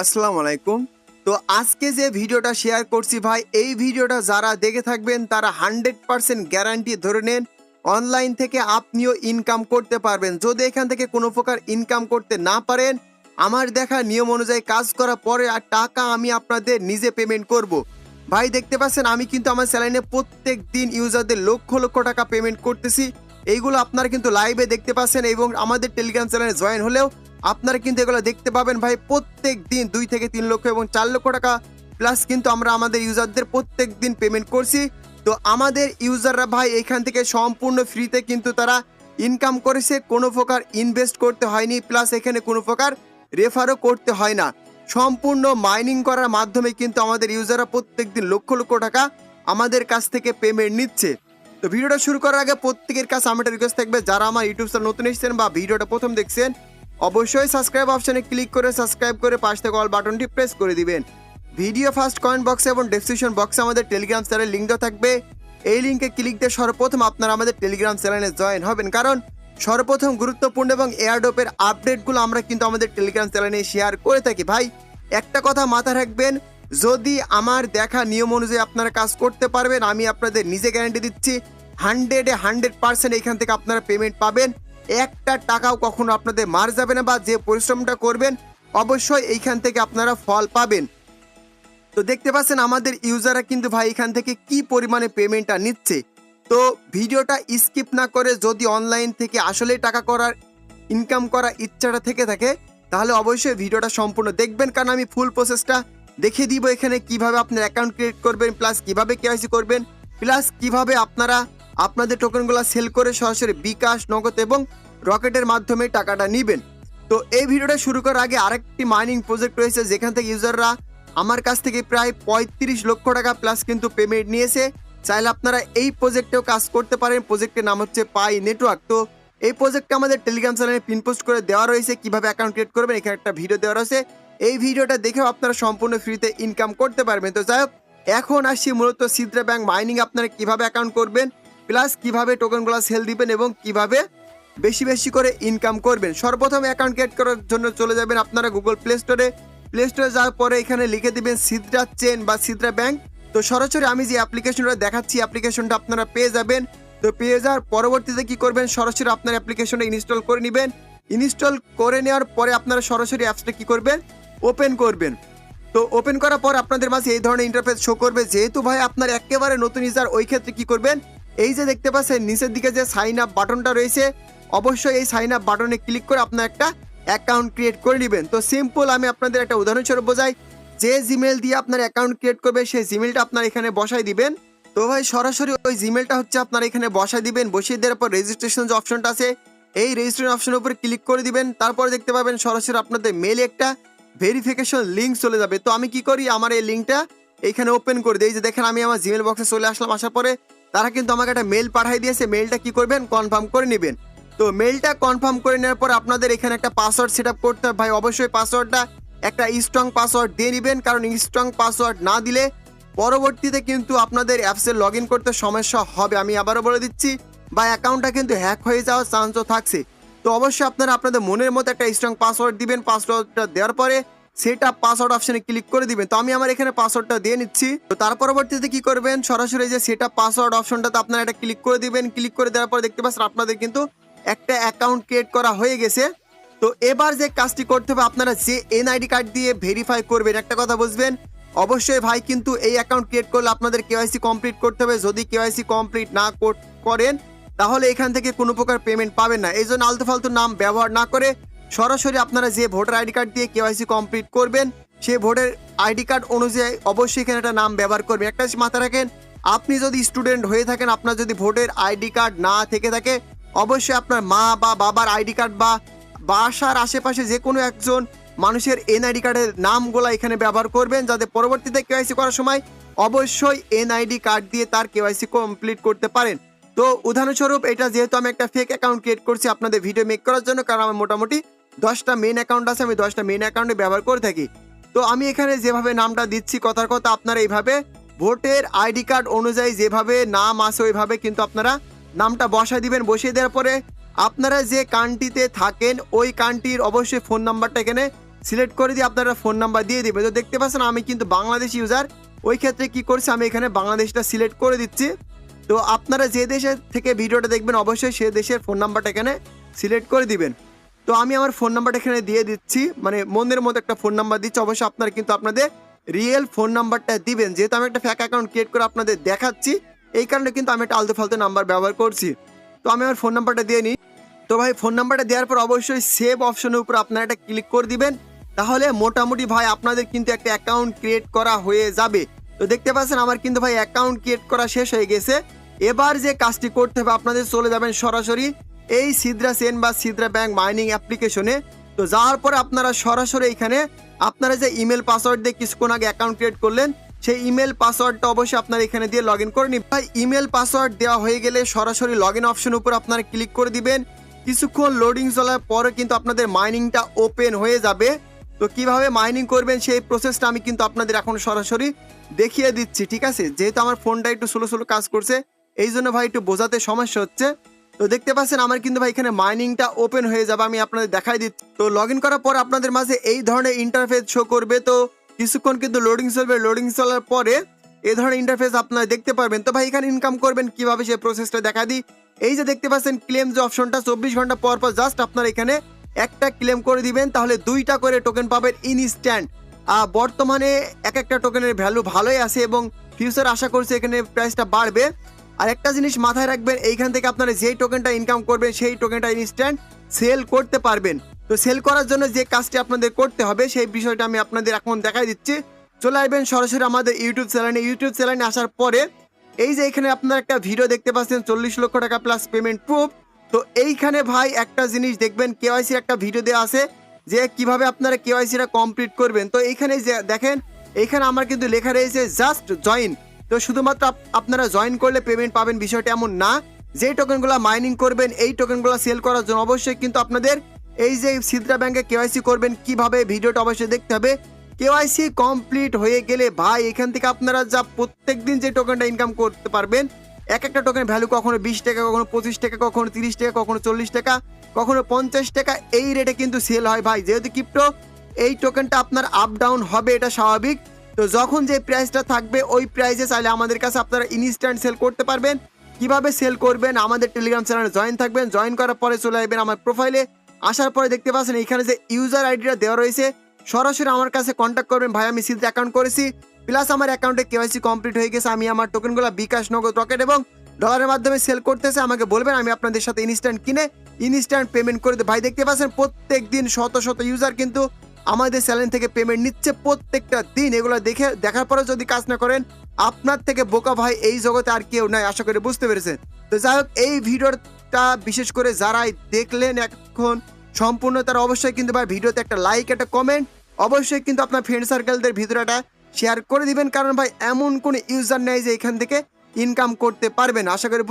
আসসালামু আলাইকুম। তো আজকে যে ভিডিওটা শেয়ার করছি ভাই, এই ভিডিওটা যারা দেখে থাকবেন, তারা হান্ড্রেড পার্সেন্ট গ্যারান্টি ধরে নেন অনলাইন থেকে আপনিও ইনকাম করতে পারবেন। যদি এখান থেকে কোনো প্রকার ইনকাম করতে না পারেন, আমার দেখা নিয়ম অনুযায়ী কাজ করার পরে আর টাকা আমি আপনাদের নিজে পেমেন্ট করব। ভাই, দেখতে পাচ্ছেন, আমি কিন্তু আমার স্যালাইনে প্রত্যেক দিন ইউজারদের লক্ষ লক্ষ টাকা পেমেন্ট করতেছি। এইগুলো আপনারা কিন্তু লাইভে দেখতে পাচ্ছেন এবং আমাদের টেলিগ্রাম চ্যানেলে জয়েন হলেও আপনারা কিন্তু এগুলো দেখতে পাবেন ভাই, প্রত্যেক দিন দুই থেকে তিন লক্ষ এবং চার লক্ষ টাকা। প্লাস কিন্তু আমরা আমাদের ইউজারদের প্রত্যেক দিন পেমেন্ট করছি। তো আমাদের ইউজাররা ভাই এখান থেকে সম্পূর্ণ ফ্রিতে কিন্তু তারা ইনকাম করেছে। কোনো প্রকার ইনভেস্ট করতে হয়নি। প্লাস এখানে কোনো প্রকার রেফারও করতে হয় না। সম্পূর্ণ মাইনিং করার মাধ্যমে কিন্তু আমাদের ইউজাররা প্রত্যেক দিন লক্ষ লক্ষ টাকা আমাদের কাছ থেকে পেমেন্ট নিচ্ছে। তো ভিডিওটা শুরু করার আগে প্রত্যেকের কাছে আমার রিকোয়েস্ট থাকবে। যারা আমার ইউটিউব চ্যানেল নতুন এসেছেন বা ভিডিওটা প্রথম দেখছেন অবশ্যই সাবস্ক্রাইব অপশনে ক্লিক করে সাবস্ক্রাইব করে পাশ থেকে অল বাটনটি প্রেস করে দিবেন। ভিডিও ফার্স্ট কমেন্ট বক্সে এবং ডেসক্রিপশন বক্সে আমাদের টেলিগ্রাম চ্যানেল লিঙ্ক দেওয়া থাকবে। এই লিঙ্কে ক্লিক দিয়ে সর্বপ্রথম আপনারা আমাদের টেলিগ্রাম চ্যানেলে জয়েন হবেন। কারণ সর্বপ্রথম গুরুত্বপূর্ণ এবং এয়ারডোপের আপডেটগুলো আমরা কিন্তু আমাদের টেলিগ্রাম চ্যানেলে শেয়ার করে থাকি। ভাই, একটা কথা মাথা রাখবেন, যদি আমার দেখা নিয়ম অনুযায়ী আপনারা কাজ করতে পারবেন, আমি আপনাদের নিজে গ্যারান্টি দিচ্ছি হান্ড্রেডে হান্ড্রেড পার্সেন্ট এখান থেকে আপনারা পেমেন্ট পাবেন। একটা টাকাও কখনো আপনাদের মার যাবে না বা যে পরিশ্রমটা করবেন, অবশ্যই এইখান থেকে আপনারা ফল পাবেন। তো দেখতে পাচ্ছেন আমাদের ইউজাররা কিন্তু ভাই এখান থেকে কি পরিমাণে পেমেন্টটা নিচ্ছে। তো ভিডিওটা স্কিপ না করে যদি অনলাইন থেকে আসলে টাকা করার, ইনকাম করার ইচ্ছাটা থেকে থাকে, তাহলে অবশ্যই ভিডিওটা সম্পূর্ণ দেখবেন। কারণ আমি ফুল প্রসেসটা দেখিয়ে দিব এখানে কীভাবে আপনার অ্যাকাউন্ট ক্রিয়েট করবেন প্লাস কীভাবে কেওয়াইসি করবেন প্লাস কীভাবে আপনারা আপনাদের টোকেনগুলো সেল করে সরাসরি বিকাশ, নগদ এবং রকেটের মাধ্যমে টাকাটা নেবেন। তো এই ভিডিওটা শুরু করার আগে আরেকটি মাইনিং প্রজেক্ট রয়েছে, যেখান থেকে ইউজাররা আমার কাছ থেকে প্রায় পঁয়ত্রিশ লক্ষ টাকা প্লাস কিন্তু পেমেন্ট নিয়েছে। চাইলে আপনারা এই প্রজেক্টেও কাজ করতে পারেন। প্রজেক্টের নাম হচ্ছে পাই নেটওয়ার্ক তো এই প্রজেক্টটা আমাদের টেলিগ্রাম চ্যানেলে পিন পোস্ট করে দেওয়া রয়েছে, কীভাবে অ্যাকাউন্ট ক্রিয়েট করবেন, এখানে একটা ভিডিও দেওয়া রয়েছে। এই ভিডিওটা দেখেও আপনারা সম্পূর্ণ ফ্রিতে ইনকাম করতে পারবেন। তো যাই হোক, এখন আসছি মূলত সিদ্রা ব্যাংক মাইনিং আপনারা কীভাবে অ্যাকাউন্ট করবেন প্লাস কীভাবে টোকেনগুলো সেল দিবেন এবং কীভাবে বেশি বেশি করে ইনকাম করবেন? সর্বপ্রথম অ্যাকাউন্ট ক্রিয়েট করার জন্য চলে যাবেন আপনারা গুগল প্লে স্টোরে প্লে স্টোরে যাওয়ার পরে এখানে লিখে দিবেন সিদ্রা চেন বা সিদ্রা ব্যাংক তো সরাসরি আমি যে অ্যাপ্লিকেশনটা দেখাচ্ছি অ্যাপ্লিকেশনটা আপনারা পেয়ে যাবেন। তো পেয়ে যাওয়ার পরবর্তীতে কি করবেন? সরাসরি আপনার অ্যাপ্লিকেশনটা ইনস্টল করে নেবেন। ইনস্টল করে নেওয়ার পরে আপনারা সরাসরি অ্যাপসটা কি করবেন? ওপেন করবেন। তো ওপেন করার পর আপনাদের মাঝে এই ধরনের ইন্টারফেস শো করবে। যেহেতু ভাই আপনার একেবারে নতুন ইউজার ওই ক্ষেত্রে কি করবেন? এই যে দেখতে পাচ্ছেন, নিচের দিকে যে সাইন আপ বাটনটা রয়েছে, অবশ্যই এই সাইন আপ বাটনে ক্লিক করে আপনার একটা অ্যাকাউন্ট ক্রিয়েট করে নেবেন। তো সিম্পল আমি আপনাদের একটা উদাহরণস্বরূপ বোঝাই, যে জিমেল দিয়ে আপনার অ্যাকাউন্ট ক্রিয়েট করবে, সেই জিমেলটা আপনার এখানে বসাই দিবেন। তো ভাই, সরাসরি ওই জিমেলটা হচ্ছে আপনার এখানে বসাই দিবেন, বসিয়ে দেওয়ার পর রেজিস্ট্রেশন যে অপশনটা আছে, এই রেজিস্ট্রেশন অপশনের উপরে ক্লিক করে দিবেন। তারপরে দেখতে পাবেন সরাসরি আপনাদের মেলে একটা ভেরিফিকেশন লিঙ্ক চলে যাবে। তো আমি কি করি? আমার এই লিঙ্কটা এইখানে ওপেন করে দিই। যে দেখেন, আমি আমার জিমেল বক্সে চলে আসলাম, আসার পরে তারা কিন্তু আমাকে একটা মেল পাঠিয়ে দিয়েছে মেলটা কি করবেন? কনফার্ম করে নেবেন। তো মেলটা কনফার্ম করে নেওয়ার পর আপনাদের এখানে একটা পাসওয়ার্ড সেট করতে হবে। ভাই, অবশ্যই পাসওয়ার্ডটা একটা স্ট্রং পাসওয়ার্ড দিয়ে নেবেন, কারণ স্ট্রং পাসওয়ার্ড না দিলে পরবর্তীতে কিন্তু আপনাদের অ্যাপসে লগ করতে সমস্যা হবে। আমি আবারও বলে দিচ্ছি বা অ্যাকাউন্টটা কিন্তু হ্যাক হয়ে যাওয়ার চান্সও থাকছে। তো অবশ্যই আপনারা আপনাদের মনের মতো একটা স্ট্রং পাসওয়ার্ড দিবেন। পাসওয়ার্ডটা দেওয়ার পরে সেটা পাসওয়ার্ড অপশনে ক্লিক করে দিবেন। তো আমি আমার এখানে পাসওয়ার্ডটা দিয়ে নিচ্ছি। তো তার পরবর্তীতে কি করবেন? সরাসরি যে সেটা পাসওয়ার্ড অপশনটাতে আপনারা এটা ক্লিক করে দিবেন। ক্লিক করে দেওয়ার পরে দেখতে পাচ্ছেন আপনাদের কিন্তু একটা অ্যাকাউন্ট ক্রিয়েট করা হয়ে গেছে। তো এবার যে কাজটি করতে হবে, আপনারা যে এনআইডি কার্ড দিয়ে ভেরিফাই করবেন, একটা কথা বুঝবেন? অবশ্যই ভাই, কিন্তু এই অ্যাকাউন্ট ক্রিয়েট করলে আপনাদের কেওয়াইসি কমপ্লিট করতে হবে। যদি কেওয়াইসি কমপ্লিট না কর- করেন, তাহলে এখান থেকে কোনো প্রকার পেমেন্ট পাবেন না। এই জন্য আলতু ফালতু নাম ব্যবহার না করে সরাসরি আপনারা যে ভোটার আইডি কার্ড দিয়ে কেওয়াইসি কমপ্লিট করবেন সেই ভোটার আইডি কার্ড অনুযায়ী অবশ্যই এখানে একটা নাম ব্যবহার করবেন। একটা মাথায় রাখেন, আপনি যদি স্টুডেন্ট হয়ে থাকেন, আপনার যদি ভোটের আইডি কার্ড না থেকে থাকে, অবশ্যই আপনার মা বা বাবার আইডি কার্ড বা বাসার আশেপাশে যে কোনো একজন মানুষের এনআইডি কার্ডের নামগুলো এখানে ব্যবহার করবেন, যাতে পরবর্তীতে কেওয়াইসি করার সময় অবশ্যই এনআইডি কার্ড দিয়ে তার কেওয়াইসি কমপ্লিট করতে পারেন। তো উদাহরণস্বরূপ, এটা যেহেতু আমি একটা ফেক অ্যাকাউন্ট ক্রিয়েট করছি, আপনাদের ভিডিও মেক করার জন্য, কারণ আমার মোটামুটি দশটা মেন অ্যাকাউন্ট আছে, আমি দশটা মেন অ্যাকাউন্টে ব্যবহার করে থাকি। তো আমি এখানে যেভাবে নামটা দিচ্ছি, কথার কথা আপনারা এইভাবে ভোটের আইডি কার্ড অনুযায়ী যেভাবে নাম আসে ওইভাবে কিন্তু আপনারা নামটা বসায় দিবেন। বসিয়ে দেওয়ার পরে আপনারা যে কান্ট্রিতে থাকেন, ওই কান্ট্রির অবশ্যই ফোন নাম্বারটা এখানে সিলেক্ট করে দিয়ে আপনারা ফোন নাম্বার দিয়ে দিবে তো দেখতে পাচ্ছেন, আমি কিন্তু বাংলাদেশ ইউজার ওই ক্ষেত্রে কি করছি, আমি এখানে বাংলাদেশটা সিলেক্ট করে দিচ্ছি। তো আপনারা যে দেশের থেকে ভিডিওটা দেখবেন, অবশ্যই সে দেশের ফোন নাম্বারটা এখানে সিলেক্ট করে দিবেন। তো আমি আমার ফোন নাম্বারটা এখানে দিয়ে দিচ্ছি। মানে মনের মতো একটা ফোন নাম্বার দিচ্ছি। অবশ্যই আপনারা কিন্তু আপনাদের রিয়েল ফোন নাম্বারটা দিবেন। যেহেতু আমি একটা ফ্যাক অ্যাকাউন্ট ক্রিয়েট করে আপনাদের দেখাচ্ছি, এই কারণে কিন্তু আমি একটা আলতু ফালতু নাম্বার ব্যবহার করছি। তো আমি আমার ফোন নাম্বারটা দিয়ে নিই। তো ভাই ফোন নাম্বারটা দেওয়ার পর অবশ্যই সেভ অপশনের উপর আপনারা একটা ক্লিক করে দিবেন। তাহলে মোটামুটি ভাই, আপনাদের কিন্তু একটা অ্যাকাউন্ট ক্রিয়েট করা হয়ে যাবে। তো দেখতে পাচ্ছেন, আমার কিন্তু ভাই অ্যাকাউন্ট ক্রিয়েট করা শেষ হয়ে গেছে। এবার যে কাজটি করতে হবে, আপনাদের চলে যাবেন সরাসরি এই সিদ্রা সেন বা সিদ্রা ব্যাংক মাইনিং অ্যাপ্লিকেশনে তো যাওয়ার পরে আপনারা সরাসরি এখানে আপনারা যে ইমেল পাসওয়ার্ড দিয়ে কিছুক্ষণ আগে অ্যাকাউন্ট ক্রিয়েট করলেন, সেই ইমেল পাসওয়ার্ডটা অবশ্যই আপনারা এখানে দিয়ে লগ ইন করে নিন ভাই ইমেল পাসওয়ার্ড দেওয়া হয়ে গেলে সরাসরি লগ ইন অপশন উপর আপনারা ক্লিক করে দিবেন। কিছুক্ষণ লোডিং চলার পরে কিন্তু আপনাদের মাইনিংটা ওপেন হয়ে যাবে। তো কীভাবে মাইনিং করবেন সেই প্রসেসটা আমি কিন্তু আপনাদের এখন সরাসরি দেখিয়ে দিচ্ছি, ঠিক আছে? যেহেতু আমার ফোনটা একটু স্লো স্লো কাজ করছে এই জন্য ভাই একটু বোঝাতে সমস্যা হচ্ছে। তো দেখতে পাচ্ছেন আমার কিন্তু ভাই এখানে মাইনিংটা ওপেন হয়ে যাবে, আমি আপনাদের দেখাই দিচ্ছি। তো লগ করার পর আপনাদের মাঝে এই ধরনের ইন্টারফেস শো করবে। তো কিছুক্ষণ কিন্তু লোডিং চলবে লোডিং চলার পরে এই ধরনের ইন্টারফেস আপনারা দেখতে পারবেন। তো ভাই এখানে ইনকাম করবেন কীভাবে সেই প্রসেসটা দেখা দিই। এই যে দেখতে পাচ্ছেন ক্লেম যে অপশনটা চব্বিশ ঘণ্টা পর পর জাস্ট আপনারা এখানে একটা ক্লেম করে দিবেন, তাহলে দুইটা করে টোকেন পাবেন ইনস্ট্যান্ট আর বর্তমানে এক একটা টোকেনের ভ্যালু ভালোই আছে এবং ফিউচার আশা করছি এখানে প্রাইসটা বাড়বে। আর একটা জিনিস মাথায় রাখবেন, এইখান থেকে আপনারা যেই টোকেনটা ইনকাম করবেন, সেই টোকেনটা ইনস্ট্যান্ট সেল করতে পারবেন। তো সেল করার জন্য যে কাজটি আপনাদের করতে হবে, সেই বিষয়টা আমি আপনাদের এখন দেখাই দিচ্ছি। চলে আসবেন সরাসরি আমাদের ইউটিউব চ্যানেলে। ইউটিউব চ্যানেলে আসার পরে এই যে এখানে আপনারা একটা ভিডিও দেখতে পাচ্ছেন, চল্লিশ লক্ষ টাকা প্লাস পেমেন্ট প্রুফ তো এইখানে ভাই একটা জিনিস দেখবেন কেওয়াইসির একটা ভিডিও দেওয়া আছে যে কীভাবে আপনারা কেওয়াইসিটা কমপ্লিট করবেন। তো এইখানে যে দেখেন, এইখানে আমার কিন্তু লেখা রয়েছে জাস্ট জয়েন তো শুধুমাত্র আপনারা জয়েন করলে পেমেন্ট পাবেন বিষয়টা এমন না। যে টোকেনগুলো মাইনিং করবেন, এই টোকেনগুলো সেল করার জন্য অবশ্যই কিন্তু আপনাদের এই যে সিদ্রা ব্যাংকে কেওয়াইসি করবেন, কীভাবে ভিডিওটা অবশ্যই দেখতে হবে। কেওয়াইসি কমপ্লিট হয়ে গেলে ভাই, এখান থেকে আপনারা যা প্রত্যেক দিন যে টোকেনটা ইনকাম করতে পারবেন, এক একটা টোকেন ভ্যালু কখনো বিশ টাকা, কখনো পঁচিশ টাকা, কখনো তিরিশ টাকা, কখনো চল্লিশ টাকা, কখনো পঞ্চাশ টাকা, এই রেটে কিন্তু সেল হয় ভাই। যেহেতু ক্রিপ্টো এই টোকেনটা আপনার আপ ডাউন হবে, এটা স্বাভাবিক। তো যখন যে প্রাইসটা থাকবে, ওই প্রাইসে চাইলে আমাদের কাছে আপনারা ইনস্ট্যান্ট সেল করতে পারবেন। কীভাবে সেল করবেন? আমাদের টেলিগ্রাম চ্যানেলে জয়েন থাকবেন। জয়েন করার পরে চলে আসবেন আমার প্রোফাইলে আসার পরে দেখতে পাচ্ছেন এখানে যে ইউজার আইডিটা দেওয়া রয়েছে। সরাসরি আমার কাছে কন্ট্যাক্ট করবেন। ভাই, আমি সিদ্ধ অ্যাকাউন্ট করেছি। প্লাস আমার অ্যাকাউন্টে কেওয়াইসি কমপ্লিট হয়ে গেছে। আমি আমার টোকেনগুলো বিকাশ নগদ রকেট এবং ডলারের মাধ্যমে সেল করতেছে। আমাকে বলবেন, আমি আপনাদের সাথে ইনস্ট্যান্ট কিনে ইনস্ট্যান্ট পেমেন্ট করে দেব। ভাই, দেখতে পাচ্ছেন প্রত্যেক দিন শত শত ইউজার কিন্তু আমাদের চ্যানেল থেকে পেমেন্ট নিচ্ছে প্রত্যেকটা দিন। এগুলো দেখে দেখার পরে যদি কাজ না করেন, আপনার থেকে বোকা ভাই এই জগতে আর কেউ নাই, আশা করি বুঝতে পেরেছেন। তো যাই হোক, এই ভিডিওটা বিশেষ করে যারাই দেখলেন এখন, সম্পূর্ণ তারা অবশ্যই কিন্তু ভাই ভিডিওতে একটা লাইক একটা কমেন্ট অবশ্যই কিন্তু আপনার ফ্রেন্ড সার্কেলদের ভিডিওটা শেয়ার করে দিবেন, কারণ ভাই এমন কোন ইউজার নেই যে এখান থেকে ইনকাম করতে পারবেন। আশা করি